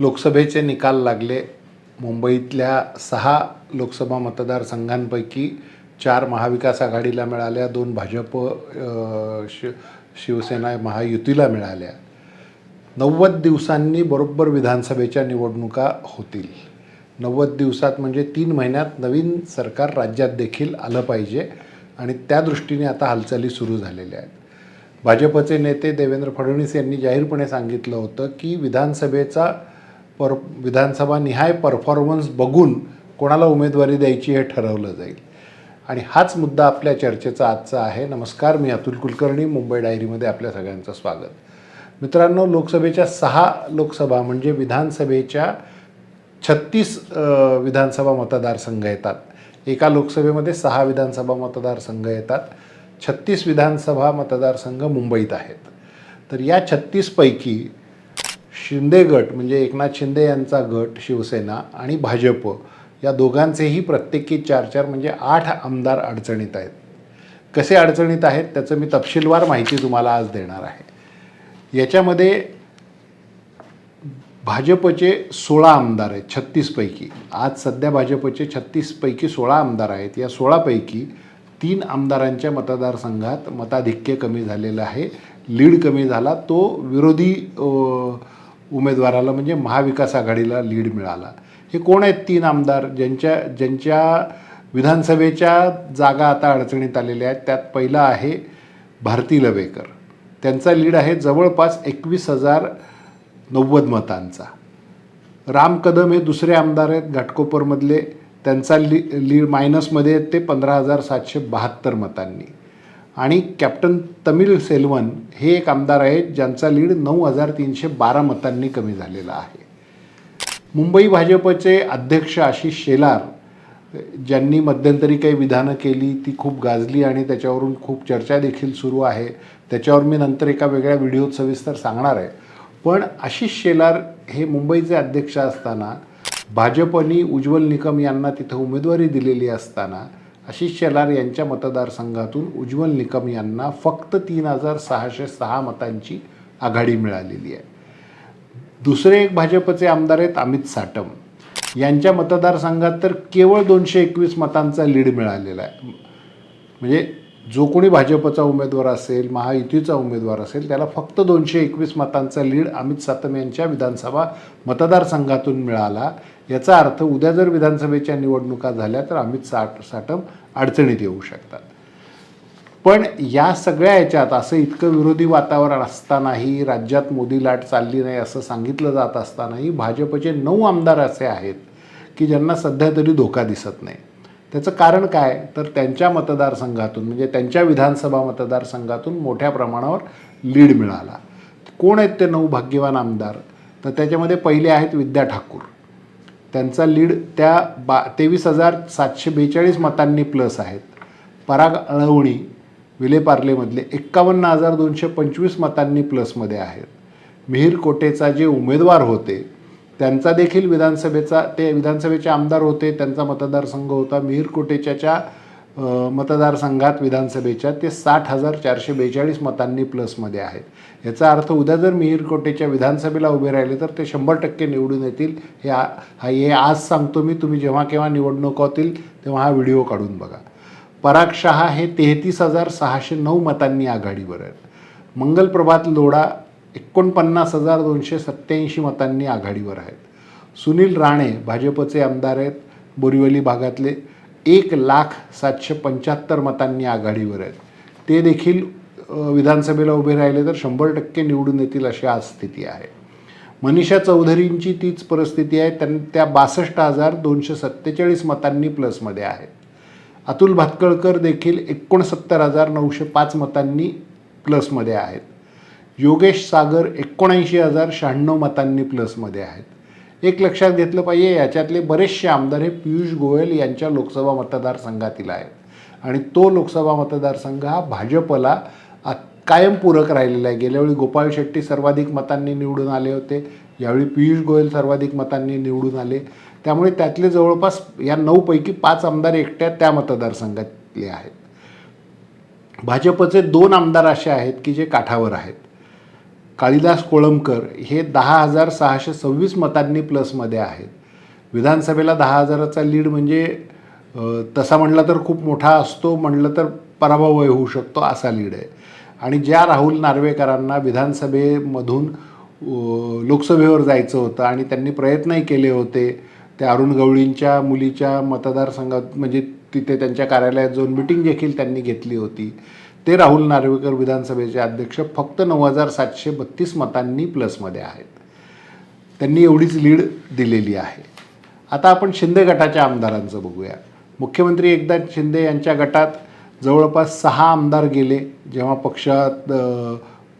लोकसभेचे निकाल लागले. मुंबईतल्या सहा लोकसभा मतदारसंघांपैकी चार महाविकास आघाडीला मिळाल्या दोन भाजप शि शिवसेना महायुतीला मिळाल्या. नव्वद दिवसांनी बरोबर विधानसभेच्या निवडणुका होतील. नव्वद दिवसात म्हणजे तीन महिन्यात नवीन सरकार राज्यात देखील आलं पाहिजे आणि त्या दृष्टीने आता हालचाली सुरू झालेल्या आहेत. भाजपचे नेते देवेंद्र फडणवीस यांनी जाहीरपणे सांगितलं होतं की विधानसभेचा पर विधानसभा निहाय परफॉर्मन्स बघून कोणाला उमेदवारी द्यायची हे ठरवलं जाईल. आणि हाच मुद्दा आपल्या चर्चेचा आजचा आहे. नमस्कार मी अतुल कुलकर्णी मुंबई डायरीमध्ये आपल्या सगळ्यांचं स्वागत. मित्रांनो लोकसभेच्या सहा लोकसभा म्हणजे विधानसभेच्या छत्तीस विधानसभा मतदारसंघ येतात. एका लोकसभेमध्ये सहा विधानसभा मतदारसंघ येतात. छत्तीस विधानसभा मतदारसंघ मुंबईत आहेत. तर या छत्तीसपैकी शिंदे गट म्हणजे एकनाथ शिंदे यांचा गट शिवसेना आणि भाजप या दोघांचेही प्रत्येकी चार चार म्हणजे आठ आमदार अडचणीत आहेत. कसे अडचणीत आहेत त्याचं मी तपशीलवार माहिती तुम्हाला आज देणार आहे. याच्यामध्ये भाजपचे सोळा आमदार आहेत छत्तीसपैकी. आज सध्या भाजपचे छत्तीसपैकी सोळा आमदार आहेत. या सोळापैकी तीन आमदारांच्या मतदारसंघात मताधिक्य कमी झालेलं आहे लीड कमी झाला तो विरोधी अ, उमेदवाराला म्हणजे महाविकास आघाडीला लीड मिळाला. हे कोण आहेत तीन आमदार? ज्यांच्या ज्यांच्या विधानसभेच्या जागा आता अडचणीत आलेल्या आहेत त्यात पहिला आहे भारती लवेकर. त्यांचा लीड आहे जवळपास एकवीस हजार नव्वद मतांचा. राम कदम हे दुसरे आमदार आहेत घाटकोपरमधले. त्यांचा ली लीड मायनसमध्ये आहेत ते पंधरा हजार सातशे बहात्तर मतांनी. आणि कॅप्टन तमिल सेल्वन हे एक आमदार आहेत ज्यांचा लीड नऊ हजार तीनशे बारा मतांनी कमी झालेला आहे. मुंबई भाजपचे अध्यक्ष आशिष शेलार ज्यांनी मध्यंतरी काही विधानं केली ती खूप गाजली आणि त्याच्यावरून खूप चर्चा देखील सुरू आहे. त्याच्यावर मी नंतर एका वेगळ्या व्हिडिओत सविस्तर सांगणार आहे. पण आशिष शेलार हे मुंबईचे अध्यक्ष असताना भाजपनी उज्ज्वल निकम यांना तिथं उमेदवारी दिलेली असताना आशिष शेलार यांच्या मतदारसंघातून उज्ज्वल निकम यांना फक्त तीन हजार सहाशे सहा मतांची आघाडी मिळालेली आहे. दुसरे एक भाजपचे आमदार आहेत अमित साटम. यांच्या मतदारसंघात तर केवळ दोनशे एकवीस मतांचा लीड मिळालेला आहे. म्हणजे जो कोणी भाजपचा उमेदवार असेल महायुतीचा उमेदवार असेल त्याला फक्त दोनशे एकवीस मतांचा लीड अमित सातम यांच्या विधानसभा मतदारसंघातून मिळाला. याचा अर्थ उद्या जर विधानसभेच्या निवडणुका झाल्या तर अमित साट साटम अडचणीत येऊ शकतात. पण या सगळ्या याच्यात असं इतकं विरोधी वातावरण असतानाही राज्यात मोदी लाट चालली नाही असं सांगितलं जात असतानाही भाजपचे नऊ आमदार असे आहेत की ज्यांना सध्या तरी धोका दिसत नाही. त्याचं कारण काय? तर त्यांच्या मतदारसंघातून म्हणजे त्यांच्या विधानसभा मतदारसंघातून मोठ्या प्रमाणावर लीड मिळाला. कोण आहेत ते नऊ भाग्यवान आमदार? तर त्याच्यामध्ये पहिले आहेत विद्या ठाकूर. त्यांचा लीड त्या बा तेवीस हजार सातशे बेचाळीस मतांनी प्लस आहेत. पराग अळवणी विलेपार्लेमधले एक्कावन्न हजार दोनशे पंचवीस मतांनी प्लसमध्ये आहेत. मिहीर कोटेचा जे उमेदवार होते त्यांचा देखील विधानसभेचा ते विधानसभेचे आमदार होते त्यांचा मतदारसंघ होता. मिहीर कोटेच्याच्या मतदारसंघात विधानसभेच्या ते साठ हजार चारशे बेचाळीस मतांनी प्लसमध्ये आहेत. याचा अर्थ उद्या जर मिहीरकोटेच्या विधानसभेला उभे राहिले तर ते शंभर टक्के निवडून येतील. हे हा हे आज सांगतो मी तुम्ही जेव्हा केव्हा निवडणूक होतील तेव्हा हा व्हिडिओ काढून बघा. पराग शहा हे तेहतीस हजार सहाशे नऊ मतांनी आघाडीवर आहेत. मंगलप्रभात लोडा लोढा एकोणपन्नास हजार दोनशे सत्त्याऐंशी मतांनी आघाडीवर आहेत. सुनील राणे भाजपचे आमदार आहेत बोरिवली भागातले एक लाख सातशे पंच्याहत्तर मतांनी आघाडीवर आहेत. ते देखील विधानसभेला उभे राहिले तर शंभर टक्के निवडून येतील अशी आज स्थिती आहे. मनीषा चौधरींची तीच परिस्थिती आहे. त्यां त्या बासष्ट हजार दोनशे सत्तेचाळीस मतांनी प्लसमध्ये आहेत अतुल भातकळकर देखील एकोणसत्तर हजार नऊशे पाच मतांनी प्लसमध्ये आहेत. योगेश सागर एकोणऐंशी हजार शहाण्णव मतांनी प्लसमध्ये आहेत. एक लक्षात घेतलं पाहिजे याच्यातले बरेचसे आमदार हे पियुष गोयल यांच्या लोकसभा मतदारसंघातील आहेत. आणि तो लोकसभा मतदारसंघ हा भाजपला कायम पूरक राहिलेला आहे. गेल्यावेळी गोपाळ शेट्टी सर्वाधिक मतांनी निवडून आले होते. यावेळी पियुष गोयल सर्वाधिक मतांनी निवडून आले. त्यामुळे त्यातले जवळपास या नऊपैकी पाच आमदार एकट्या त्या मतदारसंघातले आहेत. भाजपचे दोन आमदार असे आहेत की जे काठावर आहेत. काळीदास कोळंबकर हे दहा हजार सहाशे सव्वीस मतांनी प्लसमध्ये आहेत. विधानसभेला दहा हजाराचा लीड म्हणजे तसा म्हटला तर खूप मोठा असतो म्हणलं तर पराभवही होऊ शकतो असा लीड आहे. आणि ज्या राहुल नार्वेकरांना विधानसभेमधून लोकसभेवर जायचं होतं आणि त्यांनी प्रयत्नही केले होते त्या अरुण गवळींच्या मुलीच्या मतदारसंघात म्हणजे तिथे त्यांच्या कार्यालयात जाऊन मिटिंग देखील त्यांनी घेतली होती. ते राहुल नार्वेकर विधानसभेचे अध्यक्ष फक्त नऊ हजार सातशे बत्तीस मतांनी प्लसमध्ये आहेत. त्यांनी एवढीच लीड दिलेली आहे. आता आपण शिंदे गटाच्या आमदारांचं बघूया. मुख्यमंत्री एकनाथ शिंदे यांच्या गटात जवळपास सहा आमदार गेले जेव्हा पक्षात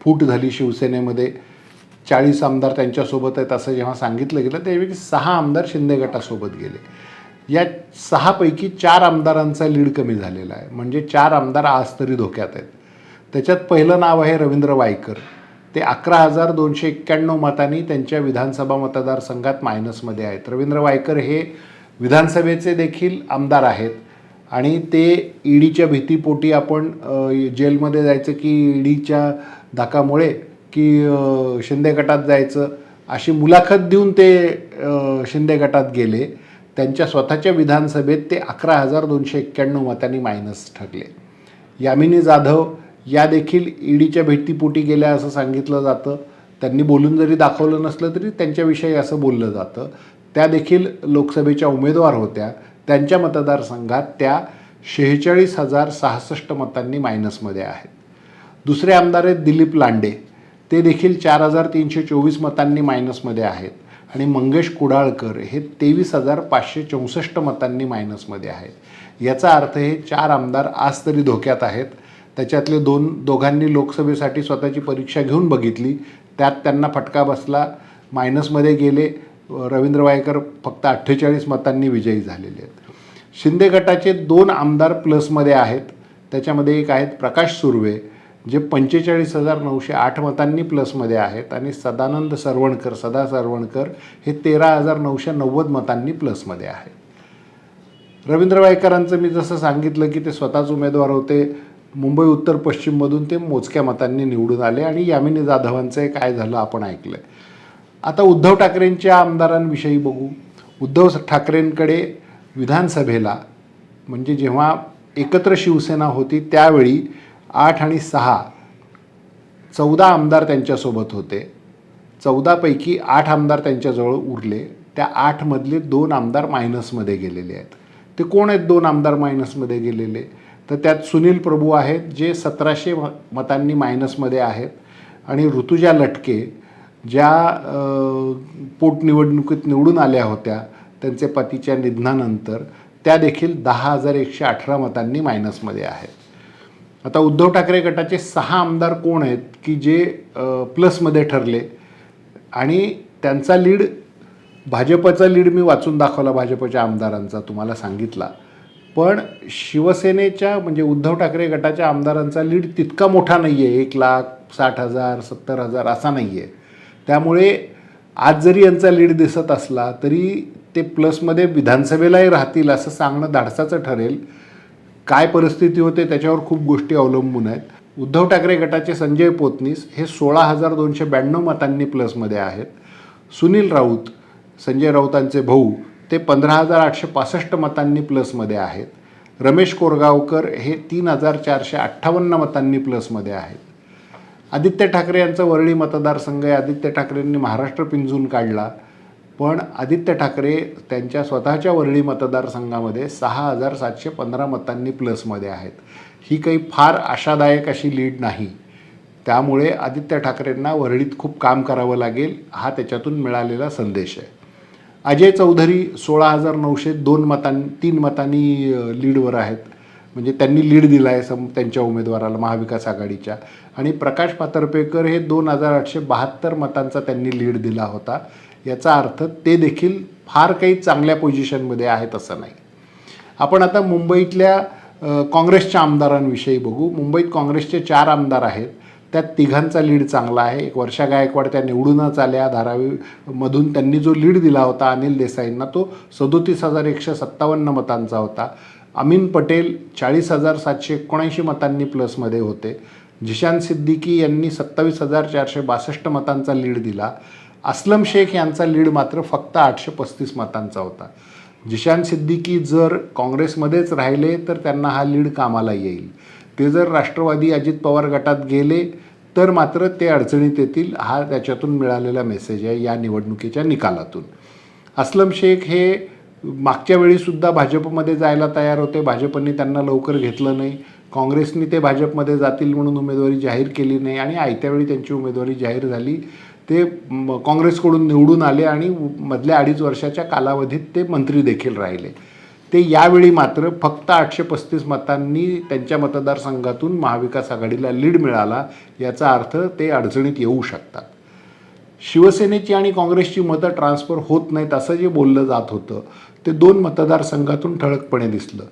फूट झाली शिवसेनेमध्ये. चाळीस आमदार त्यांच्यासोबत आहेत असं जेव्हा सांगितलं गेलं त्यावेळी सहा आमदार शिंदे गटासोबत गेले. या सहापैकी चार आमदारांचा लीड कमी झालेला आहे. म्हणजे चार आमदार आज तरी धोक्यात आहेत. त्याच्यात पहिलं नाव आहे रवींद्र वायकर. ते अकरा हजार दोनशे एक्क्याण्णव मतांनी त्यांच्या विधानसभा मतदारसंघात मायनसमध्ये आहेत. रवींद्र वायकर हे विधानसभेचे देखील आमदार आहेत. आणि ते ईडीच्या भीतीपोटी आपण जेलमध्ये जायचं की ईडीच्या धाकामुळे की शिंदे गटात जायचं अशी मुलाखत देऊन ते शिंदे गटात गेले. त्यांच्या स्वतःच्या विधानसभेत ते अकरा हजार दोनशे एक्क्याण्णव मतांनी मायनस ठरले. यामिनी जाधव या देखील ईडीच्या भेटीपोटी गेल्या असं सांगितलं जातं. त्यांनी बोलून जरी दाखवलं नसलं तरी त्यांच्याविषयी असं बोललं जातं. त्या देखील लोकसभेच्या उमेदवार होत्या. त्यांच्या मतदारसंघात त्या शेहेचाळीस हजार सहासष्ट मतांनी मायनसमध्ये आहेत. दुसरे आमदार आहेत दिलीप लांडे. ते देखील चार हजार तीनशे चोवीस मतांनी मायनसमध्ये आहेत. आणि मंगेश कुडाळकर हे तेवीस हजार पाचशे चौसष्ट मतांनी मायनसमध्ये आहेत. याचा अर्थ हे चार आमदार आज तरी धोक्यात आहेत. त्याच्यातले दोन दोघांनी लोकसभेसाठी स्वतःची परीक्षा घेऊन बघितली. त्यात त्यांना फटका बसला. मायनसमध्ये गेले. रवींद्र वायकर फक्त अठ्ठेचाळीस मतांनी विजयी झालेले आहेत. शिंदे गटाचे दोन आमदार प्लसमध्ये आहेत. त्याच्यामध्ये एक आहेत प्रकाश सुर्वे जे पंचेचाळीस हजार नऊशे आठ मतांनी प्लसमध्ये आहेत आणि सदानंद सरवणकर सदा सरवणकर हे तेरा हजार नऊशे नव्वद मतांनी प्लसमध्ये आहेत. रवींद्र वायकरांचं मी जसं सांगितलं की ते स्वतःच उमेदवार होते. मुंबई उत्तर पश्चिममधून ते मोजक्या मतांनी निवडून आले आणि यामिनी जाधवांचं काय झालं आपण ऐकलं आता उद्धव ठाकरेंच्या आमदारांविषयी बघू. उद्धव ठाकरेंकडे विधानसभेला म्हणजे जेव्हा एकत्र शिवसेना होती त्यावेळी आठ आणि सहा चौदा आमदार त्यांच्यासोबत होते. चौदापैकी आठ आमदार त्यांच्याजवळ उरले. त्या आठमधले दोन आमदार मायनसमध्ये गेलेले आहेत. ते कोण आहेत दोन आमदार मायनसमध्ये गेलेले? तर त्यात सुनील प्रभू आहेत जे सतराशे म मतांनी मायनसमध्ये आहेत. आणि ऋतुजा लटके ज्या पोटनिवडणुकीत निवडून आल्या होत्या त्यांचे पतीच्या निधनानंतर त्या देखील दहा हजार एकशे अठरा मतांनी मायनसमध्ये आहेत. आता उद्धव ठाकरे गटाचे सहा आमदार कोण आहेत की जे प्लसमध्ये ठरले आणि त्यांचा लीड भाजपचा लीड मी वाचून दाखवला भाजपच्या आमदारांचा तुम्हाला सांगितला. पण शिवसेनेच्या म्हणजे उद्धव ठाकरे गटाच्या आमदारांचा लीड तितका मोठा नाही आहे एक लाख साठ हजार सत्तर हजार असा नाही आहे त्यामुळे आज जरी यांचा लीड दिसत असला तरी ते प्लसमध्ये विधानसभेलाही राहतील असं सांगणं धाडसाचं ठरेल. काय परिस्थिती होते त्याच्यावर खूप गोष्टी अवलंबून आहेत. उद्धव ठाकरे गटाचे संजय पोतनीस हे सोळा हजार दोनशे ब्याण्णव मतांनी प्लसमध्ये आहेत. सुनील राऊत संजय राऊतांचे भाऊ ते पंधरा हजार आठशे पासष्ट मतांनी प्लसमध्ये आहेत. रमेश कोरगावकर हे तीन हजार चारशे अठ्ठावन्न मतांनी प्लसमध्ये आहेत. आदित्य ठाकरे यांचा वरळी मतदारसंघ आहे. आदित्य ठाकरेंनी महाराष्ट्र पिंजून काढला. पण आदित्य ठाकरे त्यांच्या स्वतःच्या वरळी मतदारसंघामध्ये सहा हजार सातशे पंधरा मतांनी प्लसमध्ये आहेत. ही काही फार आशादायक अशी लीड नाही. त्यामुळे आदित्य ठाकरेंना वरळीत खूप काम करावं लागेल हा त्याच्यातून मिळालेला संदेश आहे. अजय चौधरी सोळा हजार नऊशे दोन मतां तीन मतांनी लीडवर आहेत. म्हणजे त्यांनी लीड दिला आहे सम त्यांच्या उमेदवाराला महाविकास आघाडीच्या. आणि प्रकाश पातर्पेकर हे दोन हजार आठशे बहात्तर मतांचा त्यांनी लीड दिला होता. याचा अर्थ ते देखील फार काही चांगल्या पोझिशनमध्ये आहेत असं नाही. आपण आता मुंबईतल्या काँग्रेसच्या आमदारांविषयी बघू. मुंबईत काँग्रेसचे चार आमदार आहेत. त्यात तिघांचा लीड चांगला आहे. एक वर्षा गायकवाड त्या निवडूनच आल्या. धारावीमधून त्यांनी जो लीड दिला होता अनिल देसाईंना तो सदोतीस हजार एकशे सत्तावन्न मतांचा होता. अमीन पटेल चाळीस हजार सातशे एकोणऐंशी मतांनी प्लसमध्ये होते. जिशान सिद्दीकी यांनी सत्तावीस हजार चारशे बासष्ट मतांचा लीड दिला. असलम शेख यांचा लीड मात्र फक्त आठशे पस्तीस मतांचा होता. जिशान सिद्दीकी जर काँग्रेसमध्येच राहिले तर त्यांना हा लीड कामाला येईल. ते जर राष्ट्रवादी अजित पवार गटात गेले तर मात्र ते अडचणीत येतील हा त्याच्यातून मिळालेला मेसेज आहे या निवडणुकीच्या निकालातून. असलम शेख हे मागच्या वेळीसुद्धा भाजपमध्ये जायला तयार होते. भाजपने त्यांना लवकर घेतलं नाही. काँग्रेसने ते भाजपमध्ये जातील म्हणून उमेदवारी जाहीर केली नाही आणि आयत्या वेळी त्यांची उमेदवारी जाहीर झाली. ते काँग्रेसकडून निवडून आले आणि मधल्या अडीच वर्षाच्या कालावधीत ते मंत्री देखील राहिले. ते यावेळी मात्र फक्त आठशे पस्तीस मतांनी त्यांच्या मतदारसंघातून महाविकास आघाडीला लीड मिळाला. याचा अर्थ ते अडचणीत येऊ शकतात. शिवसेनेची आणि काँग्रेसची मतं ट्रान्सफर होत नाहीत असं जे बोललं जात होतं ते दोन मतदारसंघातून ठळकपणे दिसलं.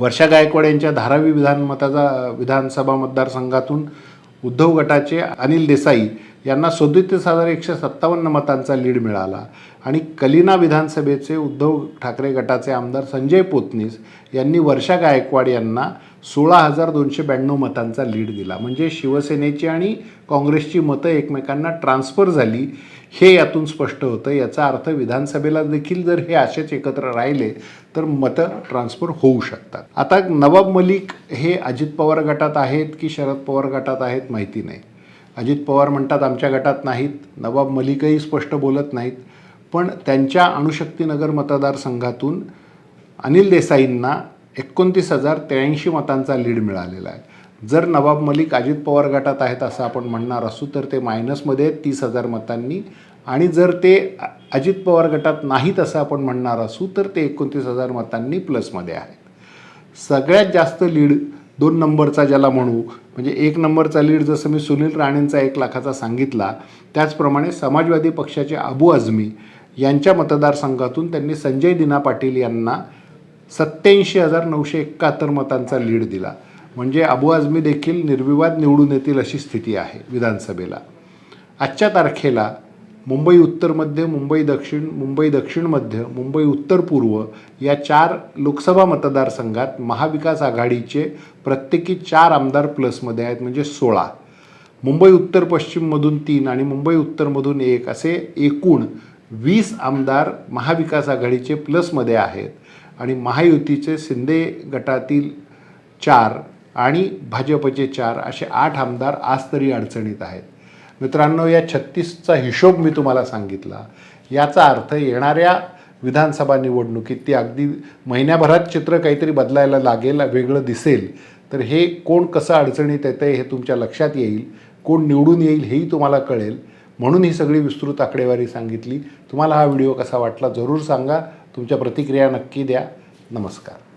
वर्षा गायकवाड यांच्या धारावी विधान मताचा विधानसभा मतदारसंघातून उद्धव गटाचे अनिल देसाई यांना सदोतीस हजार एकशे सत्तावन्न मतांचा लीड मिळाला आणि कलिना विधानसभेचे उद्धव ठाकरे गटाचे आमदार संजय पोतनीस यांनी वर्षा गायकवाड यांना सोळा हजार दोनशे ब्याण्णव मतांचा लीड दिला. म्हणजे शिवसेनेची आणि काँग्रेसची मतं एकमेकांना ट्रान्सफर झाली हे यातून स्पष्ट होतं. याचा अर्थ विधानसभेला देखील जर हे असेच एकत्र राहिले तर मतं ट्रान्सफर होऊ शकतात. आता नवाब मलिक हे अजित पवार गटात आहेत की शरद पवार गटात आहेत माहिती नाही. अजित पवार म्हणतात आमच्या गटात नाहीत. नवाब मलिकही स्पष्ट बोलत नाहीत. पण त्यांच्या अणुशक्तीनगर मतदारसंघातून अनिल देसाईंना एकोणतीस हजार त्र्याऐंशी मतांचा लीड मिळालेला आहे. जर नवाब मलिक अजित पवार गटात आहेत असं आपण म्हणणार असू तर ते मायनसमध्ये तीस हजार मतांनी आणि जर ते अजित पवार गटात नाहीत असं आपण म्हणणार असू तर ते एकोणतीस हजार मतांनी प्लसमध्ये आहेत. सगळ्यात जास्त लीड दोन नंबरचा ज्याला म्हणू म्हणजे एक नंबरचा लीड जसं मी सुनील राणेंचा एक लाखाचा सांगितला त्याचप्रमाणे समाजवादी पक्षाचे अबू आझमी यांच्या मतदारसंघातून त्यांनी संजय दिना पाटील यांना सत्त्याऐंशी हजार नऊशे एकाहत्तर मतांचा लीड दिला. म्हणजे अबू आझमी देखील निर्विवाद निवडून येतील अशी स्थिती आहे विधानसभेला. आजच्या तारखेला मुंबई उत्तर मध्य मुंबई दक्षिण मुंबई दक्षिण मध्य मुंबई उत्तर पूर्व या चार लोकसभा मतदारसंघात महाविकास आघाडीचे प्रत्येकी चार आमदार प्लसमध्ये आहेत म्हणजे सोळा. मुंबई उत्तर पश्चिममधून तीन आणि मुंबई उत्तरमधून एक असे एकूण वीस आमदार महाविकास आघाडीचे प्लसमध्ये आहेत. आणि महायुतीचे शिंदे गटातील चार आणि भाजपचे चार असे आठ आमदार आज तरी अडचणीत आहेत. मित्रांनो या छत्तीसचा हिशोब मी तुम्हाला सांगितला. याचा अर्थ येणाऱ्या विधानसभा निवडणुकीत ती अगदी महिन्याभरात चित्र काहीतरी बदलायला लागेल वेगळं दिसेल. तर हे कोण कसं अडचणीत येतं हे तुमच्या लक्षात येईल. कोण निवडून येईल हेही तुम्हाला कळेल. म्हणून ही सगळी विस्तृत आकडेवारी सांगितली. तुम्हाला हा व्हिडिओ कसा वाटला जरूर सांगा. तुमच्या प्रतिक्रिया नक्की द्या. नमस्कार.